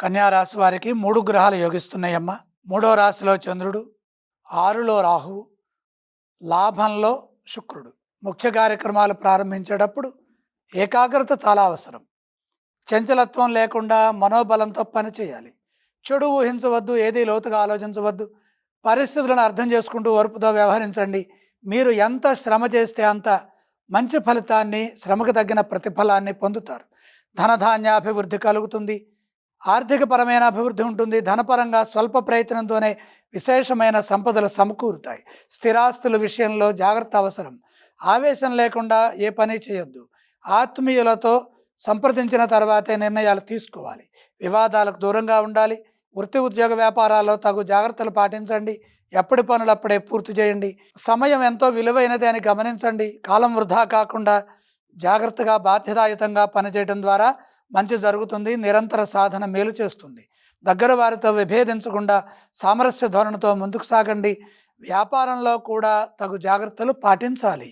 కన్యా రాశి వారికి మూడు గ్రహాలు యోగిస్తున్నాయమ్మ. మూడో రాశిలో చంద్రుడు ఆరులో రాహువు లాభంలో శుక్రుడు. ముఖ్య కార్యక్రమాలు ప్రారంభించేటప్పుడు ఏకాగ్రత చాలా అవసరం. చంచలత్వం లేకుండా మనోబలంతో పని చేయాలి. చెడు ఊహించవద్దు ఏది లోతుగా ఆలోచించవద్దు. పరిస్థితులను అర్థం చేసుకుంటూ ఓర్పుతో వ్యవహరించండి. మీరు ఎంత శ్రమ చేస్తే అంత మంచి ఫలితాన్ని శ్రమకు తగ్గిన ప్రతిఫలాన్ని పొందుతారు. ధనధాన్యాభివృద్ధి కలుగుతుంది. ఆర్థికపరమైన అభివృద్ధి ఉంటుంది ధనపరంగా స్వల్ప ప్రయత్నంతోనే విశేషమైన సంపదలు సమకూరుతాయి. స్థిరాస్తుల విషయంలో జాగ్రత్త అవసరం. ఆవేశం లేకుండా ఏ పని చేయొద్దు. ఆత్మీయులతో సంప్రదించిన తర్వాతే నిర్ణయాలు తీసుకోవాలి. వివాదాలకు దూరంగా ఉండాలి. వృత్తి ఉద్యోగ వ్యాపారాల్లో తగు జాగ్రత్తలు పాటించండి. ఎప్పటి పనులు అప్పుడే పూర్తి చేయండి. సమయం ఎంతో విలువైనది అని గమనించండి. కాలం వృధా కాకుండా జాగ్రత్తగా బాధ్యతాయుతంగా పనిచేయడం ద్వారా మంచి జరుగుతుంది నిరంతర సాధన మేలు చేస్తుంది. దగ్గర వారితో విభేదించకుండా సామరస్య ధోరణితో ముందుకు సాగండి. వ్యాపారంలో కూడా తగు జాగ్రత్తలు పాటించాలి.